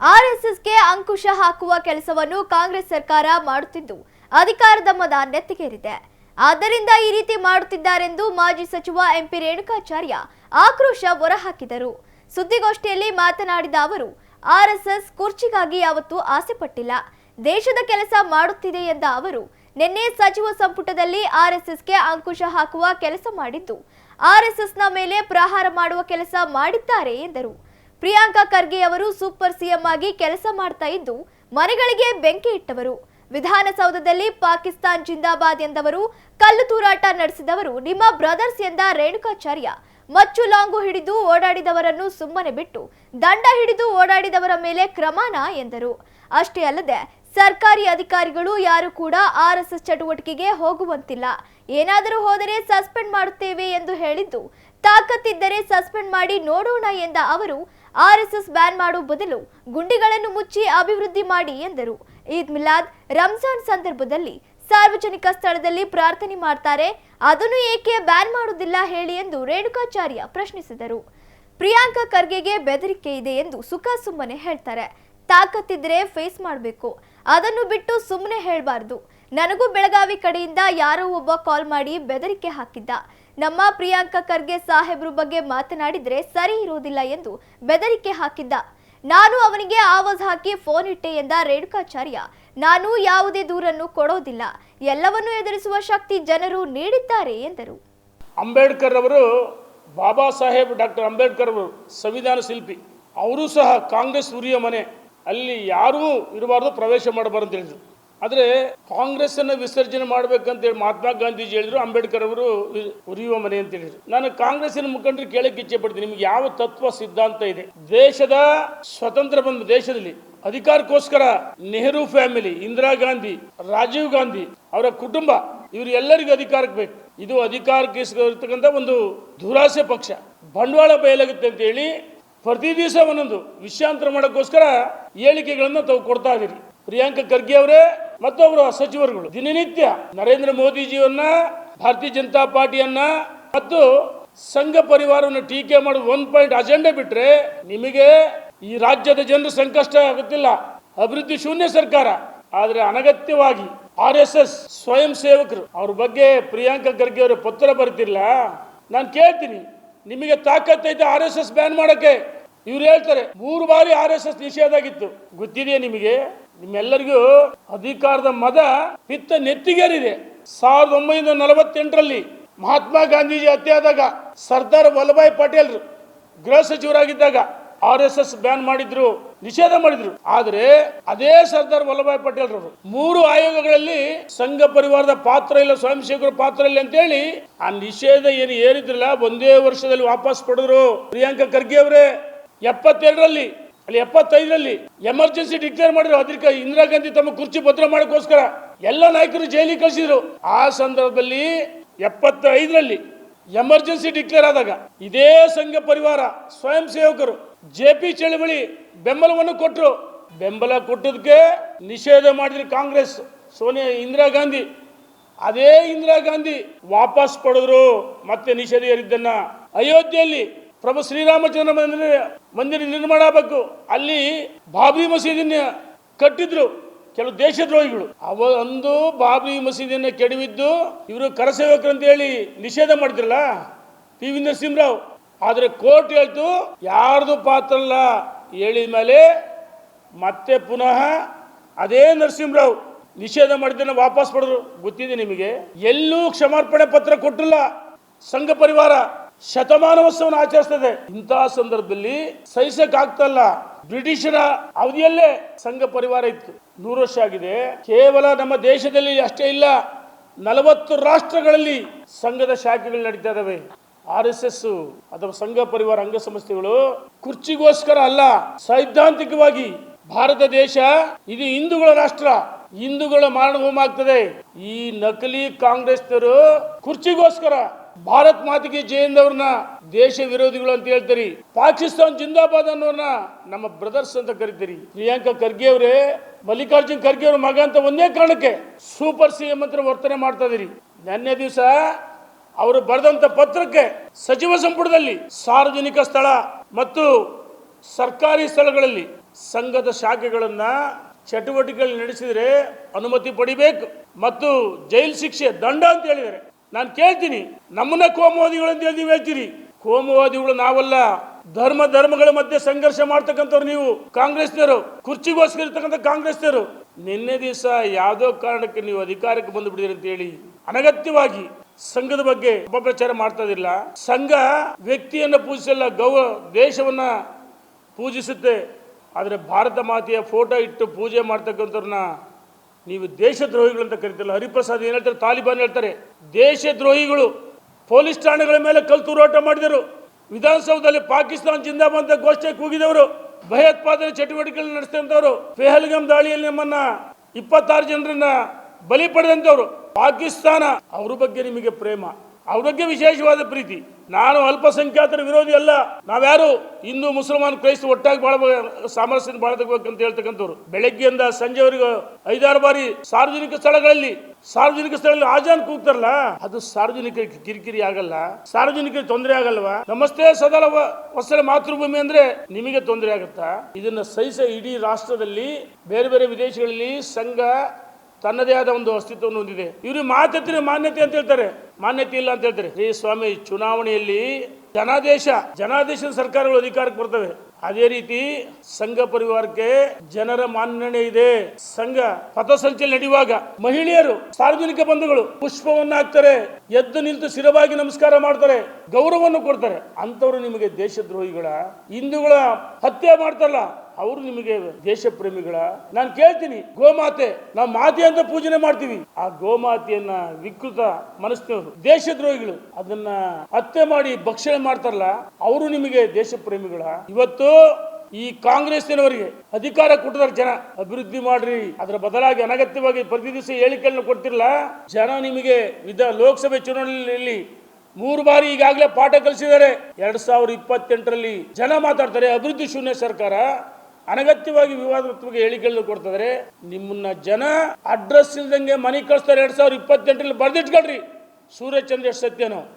ಆರ್ಎಸ್ಎಸ್ಗೆ ಅಂಕುಶ ಹಾಕುವ ಕೆಲಸವನ್ನು ಕಾಂಗ್ರೆಸ್ ಸರ್ಕಾರ ಮಾಡುತ್ತಿದ್ದು, ಅಧಿಕಾರದ ಮದ ನೆತ್ತಿಗೇರಿದೆ. ಆದ್ದರಿಂದ ಈ ರೀತಿ ಮಾಡುತ್ತಿದ್ದಾರೆಂದು ಮಾಜಿ ಸಚಿವ ಎಂಪಿ ರೇಣುಕಾಚಾರ್ಯ ಆಕ್ರೋಶ ಹೊರಹಾಕಿದರು. ಸುದ್ದಿಗೋಷ್ಠಿಯಲ್ಲಿ ಮಾತನಾಡಿದ ಅವರು, ಆರ್ಎಸ್ಎಸ್ ಕುರ್ಚಿಗಾಗಿ ಯಾವತ್ತೂ ಆಸೆ ಪಟ್ಟಿಲ್ಲ. ದೇಶದ ಕೆಲಸ ಮಾಡುತ್ತಿದೆ ಎಂದ ಅವರು, ನಿನ್ನೆ ಸಚಿವ ಸಂಪುಟದಲ್ಲಿ ಆರ್ಎಸ್ಎಸ್ಗೆ ಅಂಕುಶ ಹಾಕುವ ಕೆಲಸ ಮಾಡಿದ್ದು, ಆರ್ಎಸ್ಎಸ್ನ ಮೇಲೆ ಪ್ರಹಾರ ಮಾಡುವ ಕೆಲಸ ಮಾಡಿದ್ದಾರೆ ಎಂದರು. ಪ್ರಿಯಾಂಕಾ ಖರ್ಗೆ ಅವರು ಸೂಪರ್ ಸಿಎಂ ಆಗಿ ಕೆಲಸ ಮಾಡ್ತಾ ಇದ್ದು, ಮನೆಗಳಿಗೆ ಬೆಂಕಿ ಇಟ್ಟವರು. ವಿಧಾನಸೌಧದಲ್ಲಿ ಪಾಕಿಸ್ತಾನ್ ಜಿಂದಾಬಾದ್ ಎಂದವರು, ಕಲ್ಲು ತೂರಾಟ ನಡೆಸಿದವರು ನಿಮ್ಮ ಬ್ರದರ್ಸ್ ಎಂದ ರೇಣುಕಾಚಾರ್ಯ. ಮಚ್ಚು ಲಾಂಗು ಹಿಡಿದು ಓಡಾಡಿದವರನ್ನು ಸುಮ್ಮನೆ ಬಿಟ್ಟು, ದಂಡ ಹಿಡಿದು ಓಡಾಡಿದವರ ಮೇಲೆ ಕ್ರಮಾನ ಎಂದರು. ಅಷ್ಟೇ ಅಲ್ಲದೆ, ಸರ್ಕಾರಿ ಅಧಿಕಾರಿಗಳು ಯಾರು ಕೂಡ ಆರ್ಎಸ್ಎಸ್ ಚಟುವಟಿಕೆಗೆ ಹೋಗುವಂತಿಲ್ಲ. ಏನಾದರೂ ಹೋದರೆ ಸಸ್ಪೆಂಡ್ ಮಾಡುತ್ತೇವೆ ಎಂದು ಹೇಳಿದ್ದು ತಾಕತ್ತಿದ್ದರೆ ಸಸ್ಪೆಂಡ್ ಮಾಡಿ ನೋಡೋಣ ಎಂದ ಅವರು ಆರ್ಎಸ್ಎಸ್ ಬ್ಯಾನ್ ಮಾಡುವ ಬದಲು ಗುಂಡಿಗಳನ್ನು ಮುಚ್ಚಿ ಅಭಿವೃದ್ಧಿ ಮಾಡಿ ಎಂದರು. ಈದ್ ಮಿಲಾದ್ ರಂಜಾನ್ ಸಂದರ್ಭದಲ್ಲಿ ಸಾರ್ವಜನಿಕ ಸ್ಥಳದಲ್ಲಿ ಪ್ರಾರ್ಥನೆ ಮಾಡ್ತಾರೆ, ಅದನ್ನು ಏಕೆ ಬ್ಯಾನ್ ಮಾಡುವುದಿಲ್ಲ ಹೇಳಿ ಎಂದು ರೇಣುಕಾಚಾರ್ಯ ಪ್ರಶ್ನಿಸಿದರು. ಪ್ರಿಯಾಂಕಾ ಖರ್ಗೆಗೆ ಬೆದರಿಕೆ ಇದೆ ಎಂದು ಸುಖ ಸುಮ್ಮನೆ ಹೇಳ್ತಾರೆ. ತಾಕತ್ತಿದ್ರೆ ಫೇಸ್ ಮಾಡಬೇಕು. ಅದನ್ನು ಬಿಟ್ಟು ಸುಮ್ಮನೆ ಹೇಳಬಾರ್ದು. ನನಗೂ ಬೆಳಗಾವಿ ಕಡೆಯಿಂದ ಯಾರೋ ಒಬ್ಬ ಕಾಲ್ ಮಾಡಿ ಬೆದರಿಕೆ ಹಾಕಿದ್ದ. ನಮ್ಮ ಪ್ರಿಯಾಂಕಾ ಖರ್ಗೆ ಸಾಹೇಬ್ರ ಬಗ್ಗೆ ಮಾತನಾಡಿದ್ರೆ ಸರಿ ಇರೋದಿಲ್ಲ ಎಂದು ಬೆದರಿಕೆ ಹಾಕಿದ್ದ. ನಾನು ಅವನಿಗೆ ಆವಾಜ್ ಹಾಕಿ ಫೋನ್ ಇಟ್ಟೆ ಎಂದ ರೇಣುಕಾಚಾರ್ಯ. ನಾನು ಯಾವುದೇ ದೂರನ್ನು ಕೊಡೋದಿಲ್ಲ. ಎಲ್ಲವನ್ನೂ ಎದುರಿಸುವ ಶಕ್ತಿ ಜನರು ನೀಡಿದ್ದಾರೆ ಎಂದರು. ಅಂಬೇಡ್ಕರ್ ಅವರು, ಬಾಬಾ ಸಾಹೇಬ್ ಡಾಕ್ಟರ್ ಅಂಬೇಡ್ಕರ್ ಅವರು, ಸಂವಿಧಾನ ಶಿಲ್ಪಿ, ಅವರು ಸಹ ಕಾಂಗ್ರೆಸ್ ಉರಿಯ ಮನೆ. ಅಲ್ಲಿ ಯಾರೂ ಇರಬಾರ್ದು, ಪ್ರವೇಶ ಮಾಡಬಾರ್ದು ಹೇಳಿದ್ರು. ಆದರೆ ಕಾಂಗ್ರೆಸ್ಸನ್ನು ವಿಸರ್ಜನೆ ಮಾಡಬೇಕಂತೇಳಿ ಮಹಾತ್ಮ ಗಾಂಧೀಜಿ ಹೇಳಿದ್ರು, ಅಂಬೇಡ್ಕರ್ ಅವರು ಉರಿಯುವ ಮನೆ ಅಂತ ಹೇಳಿದ್ರು. ನಾನು ಕಾಂಗ್ರೆಸ್ಸಿನ ಮುಖಂಡರು ಕೇಳಕ್ಕೆ ಇಚ್ಛೆ ಪಡ್ತೀನಿ. ನಿಮ್ಗೆ ಯಾವ ತತ್ವ ಸಿದ್ಧಾಂತ ಇದೆ? ದೇಶದ ಸ್ವತಂತ್ರ ಬಂದ ದೇಶದಲ್ಲಿ ಅಧಿಕಾರಕ್ಕೋಸ್ಕರ ನೆಹರು ಫ್ಯಾಮಿಲಿ ಇಂದಿರಾ ಗಾಂಧಿ, ರಾಜೀವ್ ಗಾಂಧಿ ಅವರ ಕುಟುಂಬ, ಇವರು ಎಲ್ಲರಿಗೂ ಅಧಿಕಾರಕ್ಕೆ ಬೇಕು. ಇದು ಅಧಿಕಾರಕ್ಕೆ ಇರ್ತಕ್ಕಂಥ ಒಂದು ದುರಾಸೆ ಪಕ್ಷ. ಬಂಡವಾಳ ಬಯಲಾಗುತ್ತೆ ಅಂತ ಹೇಳಿ ಪ್ರತಿ ದಿವಸ ಒಂದೊಂದು ವಿಷಯಾಂತರ ಮಾಡೋಕ್ಕೋಸ್ಕರ ಹೇಳಿಕೆಗಳನ್ನು ತಾವು ಕೊಡ್ತಾ ಇದೀರಿ ಪ್ರಿಯಾಂಕಾ ಖರ್ಗೆ ಅವರೇ ಮತ್ತೊಬ್ಬರು ಸಚಿವರುಗಳು. ದಿನನಿತ್ಯ ನರೇಂದ್ರ ಮೋದಿಜಿಯನ್ನ, ಭಾರತೀಯ ಜನತಾ ಪಾರ್ಟಿಯನ್ನ ಮತ್ತು ಸಂಘ ಪರಿವಾರವನ್ನು ಟೀಕೆ ಮಾಡೋದು ಒನ್ ಪಾಯಿಂಟ್ ಅಜೆಂಡೆ ಬಿಟ್ರೆ ನಿಮಗೆ ಈ ರಾಜ್ಯದ ಜನರ ಸಂಕಷ್ಟ ಆಗುತ್ತಿಲ್ಲ. ಅಭಿವೃದ್ಧಿ ಶೂನ್ಯ ಸರ್ಕಾರ. ಆದರೆ ಅನಗತ್ಯವಾಗಿ ಆರ್ ಎಸ್ ಎಸ್ ಸ್ವಯಂ ಸೇವಕರು, ಅವ್ರ ಬಗ್ಗೆ ಪ್ರಿಯಾಂಕ ಖರ್ಗೆ ಅವರು ಪತ್ರ ಬರ್ತಿಲ್ಲ ನಾನು ಕೇಳ್ತೀನಿ, ನಿಮಗೆ ತಾಕತ್ತೈತೆ ಆರ್ ಎಸ್ ಎಸ್ ಬ್ಯಾನ್ ಮಾಡಕ್ಕೆ? ಇವ್ರು ಹೇಳ್ತಾರೆ, ಮೂರು ಬಾರಿ ಆರ್ ಎಸ್ ಎಸ್ ನಿಷೇಧ ಆಗಿತ್ತು. ಗೊತ್ತಿದೆಯಾ ನಿಮಗೆ? ನಿಮ್ಮೆಲ್ಲರಿಗೂ ಅಧಿಕಾರದ ಮದ ಪಿತ್ತ ನೆತ್ತಿಗೇರಿದೆ. ಸಾವಿರದ ಒಂಬೈನೂರ ನಲವತ್ತೆಂಟರಲ್ಲಿ ಮಹಾತ್ಮ ಗಾಂಧೀಜಿ ಹತ್ಯೆ ಸರ್ದಾರ್ ವಲ್ಲಭಾಯ್ ಪಟೇಲ್ ಗೃಹ ಸಚಿವರಾಗಿದ್ದಾಗ ಆರ್ ಎಸ್ ಎಸ್ ಬ್ಯಾನ್ ಮಾಡಿದ್ರು, ನಿಷೇಧ ಮಾಡಿದ್ರು. ಆದ್ರೆ ಅದೇ ಸರ್ದಾರ್ ವಲ್ಲಭಾಯ್ ಪಟೇಲ್ ರವರು ಮೂರು ಆಯೋಗಗಳಲ್ಲಿ ಸಂಘ ಪರಿವಾರದ ಪಾತ್ರ ಇಲ್ಲ ಸ್ವಯಂ ಸೇವಕರ ಪಾತ್ರ ಇಲ್ಲ ಅಂತ ಹೇಳಿ ಆ ನಿಷೇಧ ಏನು ಏರಿದ್ರಲ್ಲ, ಒಂದೇ ವರ್ಷದಲ್ಲಿ ವಾಪಸ್ ಪಡೆದ್ರು. ಪ್ರಿಯಾಂಕಾ ಖರ್ಗೆ ಅವರೇ, ಎಪ್ಪತ್ತೆರಡರಲ್ಲಿ ಅಲ್ಲಿ ಎಪ್ಪತ್ತೈದರಲ್ಲಿ ಎಮರ್ಜೆನ್ಸಿ ಡಿಕ್ಲೇರ್ ಮಾಡಿದ್ರು ಅದಕ್ಕೆ ಇಂದಿರಾ ಗಾಂಧಿ ತಮ್ಮ ಕುರ್ಚಿ ಭದ್ರ ಮಾಡೋಕ್ಕೋಸ್ಕರ ಎಲ್ಲ ನಾಯಕರು ಜೈಲಿಗೆ ಕಳಿಸಿದ್ರು. ಆ ಸಂದರ್ಭದಲ್ಲಿ ಎಪ್ಪತ್ತೈದರಲ್ಲಿ ಎಮರ್ಜೆನ್ಸಿ ಡಿಕ್ಲೇರ್ ಆದಾಗ ಇದೇ ಸಂಘ ಪರಿವಾರ ಸ್ವಯಂ ಸೇವಕರು ಜೆ ಪಿ ಚಳವಳಿ ಬೆಂಬಲವನ್ನು ಕೊಟ್ಟರು ಬೆಂಬಲ ಕೊಟ್ಟದಕ್ಕೆ ನಿಷೇಧ ಮಾಡಿದ್ರು ಕಾಂಗ್ರೆಸ್, ಸೋನಿಯಾ, ಇಂದಿರಾ ಗಾಂಧಿ. ಅದೇ ಇಂದಿರಾ ಗಾಂಧಿ ವಾಪಸ್ ಪಡೆದ್ರು. ಮತ್ತೆ ನಿಷೇಧ ಅಯೋಧ್ಯೆಯಲ್ಲಿ ಪ್ರಭು ಶ್ರೀರಾಮಚಂದ್ರ ಮಂದಿರ ಮಂದಿರ ನಿರ್ಮಾಣ ಆಗಬೇಕು ಅಲ್ಲಿ ಬಾಬ್ರಿ ಮಸೀದಿನ ಕಟ್ಟಿದ್ರು ಕೆಲವು ದೇಶದ್ರೋಹಿಗಳು. ಅವ ಅಂದು ಬಾಬ್ರಿ ಮಸೀದಿಯನ್ನು ಕೆಡವಿದ್ದು ಇವರು ಕರಸೇವಕರು ಅಂತ ಹೇಳಿ ನಿಷೇಧ ಮಾಡಿದ್ರಲ್ಲ, ಪಿ ವಿ ನರಸಿಂಹರಾವ್. ಆದರೆ ಕೋರ್ಟ್ ಹೇಳ್ತು, ಯಾರ್ದು ಪಾತ್ರ ಅಲ್ಲ ಹೇಳಿದ ಮೇಲೆ ಮತ್ತೆ ಪುನಃ ಅದೇ ನರಸಿಂಹರಾವ್ ನಿಷೇಧ ಮಾಡಿದ್ದನ್ನು ವಾಪಸ್ ಪಡೆದ್ರು. ಗೊತ್ತಿದೆ ನಿಮಗೆ? ಎಲ್ಲೂ ಕ್ಷಮಾರ್ಪಣೆ ಪತ್ರ ಕೊಟ್ಟಿಲ್ಲ. ಸಂಘ ಪರಿವಾರ ಶತಮಾನೋತ್ಸವನ ಆಚರಿಸ್ತದೆ. ಇಂತಹ ಸಂದರ್ಭದಲ್ಲಿ ಸಹಿಸಕ್ ಆಗ್ತಲ್ಲ ಬ್ರಿಟಿಷರ ಅವಧಿಯಲ್ಲೇ ಸಂಘ ಪರಿವಾರ ಇತ್ತು. ನೂರು ವರ್ಷ ಆಗಿದೆ. ಕೇವಲ ನಮ್ಮ ದೇಶದಲ್ಲಿ ಅಷ್ಟೇ ಇಲ್ಲ, ನಲವತ್ತು ರಾಷ್ಟ್ರಗಳಲ್ಲಿ ಸಂಘದ ಶಾಖೆಗಳು ನಡೀತಾ ಇದಾವೆ ಆರ್ ಎಸ್ ಎಸ್ ಅಥವಾ ಸಂಘ ಪರಿವಾರ ಅಂಗ ಸಂಸ್ಥೆಗಳು ಕುರ್ಚಿಗೋಸ್ಕರ ಅಲ್ಲ, ಸೈದ್ಧಾಂತಿಕವಾಗಿ ಭಾರತ ದೇಶ ಇದು ಹಿಂದೂಗಳ ರಾಷ್ಟ್ರ, ಹಿಂದೂಗಳ ಮಾರಣ ಹೋಮ ಆಗ್ತದೆ. ಈ ನಕಲಿ ಕಾಂಗ್ರೆಸ್ನವರು ಕುರ್ಚಿಗೋಸ್ಕರ ಭಾರತ್ ಮಾತಿಗೆ ಜಯಂದವ್ರನ್ನ ದೇಶ ವಿರೋಧಿಗಳು ಅಂತ ಹೇಳ್ತೀರಿ. ಪಾಕಿಸ್ತಾನ್ ಜಿಂದಾಬಾದ್ ಅನ್ನೋರ್ನ ನಮ್ಮ ಬ್ರದರ್ಸ್ ಅಂತ ಕರಿತೀರಿ. ಪ್ರಿಯಾಂಕಾ ಖರ್ಗೆ ಅವರೇ, ಮಲ್ಲಿಕಾರ್ಜುನ್ ಖರ್ಗೆ ಅವ್ರ ಮಗ ಅಂತ ಒಂದೇ ಕಾರಣಕ್ಕೆ ಸೂಪರ್ ಸಿಎಂ ಅಂತ ವರ್ತನೆ ಮಾಡ್ತಾ ಇದೀರಿ ನಿನ್ನೆ ದಿವಸ ಅವರು ಬರೆದಂತ ಪತ್ರಕ್ಕೆ ಸಚಿವ ಸಂಪುಟದಲ್ಲಿ ಸಾರ್ವಜನಿಕ ಸ್ಥಳ ಮತ್ತು ಸರ್ಕಾರಿ ಸ್ಥಳಗಳಲ್ಲಿ ಸಂಘದ ಶಾಖೆಗಳನ್ನ ಚಟುವಟಿಕೆಗಳು ನಡೆಸಿದರೆ ಅನುಮತಿ ಪಡಿಬೇಕು ಮತ್ತು ಜೈಲು ಶಿಕ್ಷೆ ದಂಡ ಅಂತ ಹೇಳಿದ್ದಾರೆ. ನಾನು ಕೇಳ್ತೀನಿ. ನಮ್ಮನ್ನ ಕೋಮುವಾದಿಗಳು ಅಂತ ಹೇಳಿ ನೀವು ಹೇಳ್ತೀರಿ. ಕೋಮುವಾದಿಗಳು ನಾವಲ್ಲ. ಧರ್ಮ ಧರ್ಮಗಳ ಮಧ್ಯೆ ಸಂಘರ್ಷ ಮಾಡ್ತಕ್ಕಂಥವ್ರು ನೀವು, ಕಾಂಗ್ರೆಸ್ನವರು, ಕುರ್ಚಿಗೋಸ್ಕರ ಇರ್ತಕ್ಕಂಥ ಕಾಂಗ್ರೆಸ್ನವರು. ನಿನ್ನೆ ದಿವಸ ಯಾವುದೋ ಕಾರಣಕ್ಕೆ ನೀವು ಅಧಿಕಾರಕ್ಕೆ ಬಂದು ಬಿಡಿದ್ರಿ ಅಂತ ಹೇಳಿ, ಅನಗತ್ಯವಾಗಿ ಸಂಘದ ಬಗ್ಗೆ ಅಪಪ್ರಚಾರ ಮಾಡ್ತಾ ಇದಿಲ್ಲ ಸಂಘ ವ್ಯಕ್ತಿಯನ್ನ ಪೂಜಿಸಲ್ಲ, ಗೌ, ದೇಶವನ್ನ ಪೂಜಿಸುತ್ತೆ. ಆದರೆ ಭಾರತ ಮಾತೆಯ ಫೋಟೋ ಇಟ್ಟು ಪೂಜೆ ಮಾಡ್ತಕ್ಕಂಥವ್ರನ್ನ ನೀವು ದೇಶದ್ರೋಹಿಗಳು ಅಂತ ಕರೀತಲ್ಲ ಹರಿಪ್ರಸಾದ್ ಏನು ಹೇಳ್ತಾರೆ, ತಾಲಿಬಾನ್ ಹೇಳ್ತಾರೆ, ದೇಶದ್ರೋಹಿಗಳು ಪೊಲೀಸ್ ಠಾಣೆಗಳ ಮೇಲೆ ಕಲ್ತೂರಾಟ ಮಾಡಿದರು. ವಿಧಾನಸೌಧದಲ್ಲಿ ಪಾಕಿಸ್ತಾನ ಜಿಂದಾಬಾದ್ ಅಂತ ಕೂಗಿದವರು ಭಯೋತ್ಪಾದನೆ ಚಟುವಟಿಕೆಗಳು ನಡೆಸಿದಂಥವ್ರು, ಪೆಹಲ್ಗಮ್ ದಾಳಿಯಲ್ಲಿ ನಮ್ಮನ್ನ ಇಪ್ಪತ್ತಾರು ಜನರನ್ನ ಬಲಿ ಪಡೆದಂಥವ್ರು, ಪಾಕಿಸ್ತಾನ, ಅವ್ರ ಬಗ್ಗೆ ನಿಮಗೆ ಪ್ರೇಮ. ಅವ್ರ ವಿಶೇಷವಾದ ಪ್ರೀತಿ. ನಾನು ಅಲ್ಪಸಂಖ್ಯಾತರ ವಿರೋಧಿ ಅಲ್ಲ. ನಾವ್ಯಾರು ಹಿಂದೂ, ಮುಸಲ್ಮಾನ್, ಕ್ರೈಸ್ತ ಒಟ್ಟಾಗಿ ಬಾಳ ಸಾಮರಸ್ಯ ಅಂತ ಹೇಳ್ತಕ್ಕಂಥವ್ರು. ಬೆಳಗ್ಗೆಯಿಂದ ಸಂಜೆವರೆಗೂ ಐದಾರು ಬಾರಿ ಸಾರ್ವಜನಿಕ ಸ್ಥಳಗಳಲ್ಲಿ ಸಾರ್ವಜನಿಕ ಸ್ಥಳಗಳಲ್ಲಿ ಆಜಾನ್ ಕೂಗ್ತಾರಲ್ಲ, ಅದು ಸಾರ್ವಜನಿಕರಿಗೆ ಕಿರಿಕಿರಿ ಆಗಲ್ಲ. ಸಾರ್ವಜನಿಕರಿಗೆ ತೊಂದರೆ ಆಗಲ್ವಾ? ನಮಸ್ತೆ ಸದಾ ವತ್ಸಲ ಮಾತೃಭೂಮಿ ಅಂದ್ರೆ ನಿಮಗೆ ತೊಂದರೆ ಆಗುತ್ತಾ? ಇದನ್ನ ಸಹಿಸ ಇಡೀ ರಾಷ್ಟ್ರದಲ್ಲಿ ಬೇರೆ ಬೇರೆ ವಿದೇಶಗಳಲ್ಲಿ ಸಂಘ ತನ್ನದೇ ಆದ ಒಂದು ಅಸ್ತಿತ್ವವನ್ನು ಹೊಂದಿದೆ. ಇವರು ಮಾತತ್ತಿನ ಮಾನ್ಯತೆ ಅಂತ ಹೇಳ್ತಾರೆ. ಮಾನ್ಯತೆ ಇಲ್ಲ ಅಂತ ಹೇಳ್ತಾರೆ. ಶ್ರೀ ಸ್ವಾಮಿ, ಚುನಾವಣೆಯಲ್ಲಿ ಜನಾದೇಶ ಜನಾದೇಶದ ಸರ್ಕಾರಗಳು ಅಧಿಕಾರಕ್ಕೆ ಬರ್ತವೆ. ಅದೇ ರೀತಿ ಸಂಘ ಪರಿವಾರಕ್ಕೆ ಜನರ ಮಾನ್ಯಣೆ ಇದೆ. ಸಂಘ ಪಥಸಂಚಲನೆ ನಡೆಯುವಾಗ ಮಹಿಳೆಯರು ಸಾರ್ವಜನಿಕ ಬಂಧುಗಳು ಪುಷ್ಪವನ್ನು ಹಾಕ್ತಾರೆ, ಎದ್ದು ನಿಂತು ಸ್ಥಿರವಾಗಿ ನಮಸ್ಕಾರ ಮಾಡ್ತಾರೆ, ಗೌರವವನ್ನು ಕೊಡ್ತಾರೆ. ಅಂತವರು ನಿಮಗೆ ದೇಶದ್ರೋಹಿಗಳ, ಹಿಂದೂಗಳ ಹತ್ಯೆ ಮಾಡ್ತಾರಲ್ಲ ಅವರು ನಿಮಗೆ ದೇಶ ಪ್ರೇಮಿಗಳ ನಾನು ಕೇಳ್ತೀನಿ, ಗೋಮಾತೆ, ನಾವು ಮಾತೆ ಅಂತ ಪೂಜನೆ ಮಾಡ್ತೀವಿ. ಆ ಗೋಮಾತೆಯನ್ನ ವಿಕೃತ ಮನಸ್ಸಿನವರು, ದೇಶದ್ರೋಹಿಗಳು. ಅದನ್ನ ಹತ್ಯೆ ಮಾಡಿ ಭಕ್ಷಣೆ ಮಾಡ್ತಾರಲ್ಲ, ಅವರು ನಿಮಗೆ ದೇಶ ಪ್ರೇಮಿಗಳ ಇವತ್ತು ಈ ಕಾಂಗ್ರೆಸ್ನವರಿಗೆ ಅಧಿಕಾರ ಕೊಟ್ಟಿದ್ದಾರೆ ಜನ. ಅಭಿವೃದ್ಧಿ ಮಾಡ್ರಿ, ಅದರ ಬದಲಾಗಿ ಅನಗತ್ಯವಾಗಿ ಪ್ರತಿ ದಿವಸ ಹೇಳಿಕೆಯನ್ನು ಕೊಡ್ತಿರಲ್ಲ, ಜನ ನಿಮಗೆ ವಿಧ ಲೋಕಸಭೆ ಚುನಾವಣೆಯಲ್ಲಿ ಮೂರು ಬಾರಿ ಈಗಾಗಲೇ ಪಾಠ ಕಲಿಸಿದ್ದಾರೆ. ಎರಡ್ ಸಾವಿರದ ಇಪ್ಪತ್ತೆಂಟರಲ್ಲಿ ಜನ ಮಾತಾಡ್ತಾರೆ, ಅಭಿವೃದ್ಧಿ ಶೂನ್ಯ ಸರ್ಕಾರ. ಅನಗತ್ಯವಾಗಿ ವಿವಾದಾತ್ಮಕ ಹೇಳಿಕೆಗಳನ್ನು ಕೊಡ್ತಿದ್ರೆ. ನಿಮ್ಮನ್ನ ಜನ ಅಡ್ರೆಸ್ ಇಲ್ದಂಗೆ ಮನೆ ಕಳಿಸ್ತಾರೆ ಎರಡ್ ಸಾವಿರದ ಇಪ್ಪತ್ತೆಂಟರಲ್ಲಿ ಬರ್ದಿಟ್ಕೊಳ್ರಿ. ಸೂರ್ಯಚಂದ್ರ ಎಷ್ಟು ಸತ್ಯನೋ.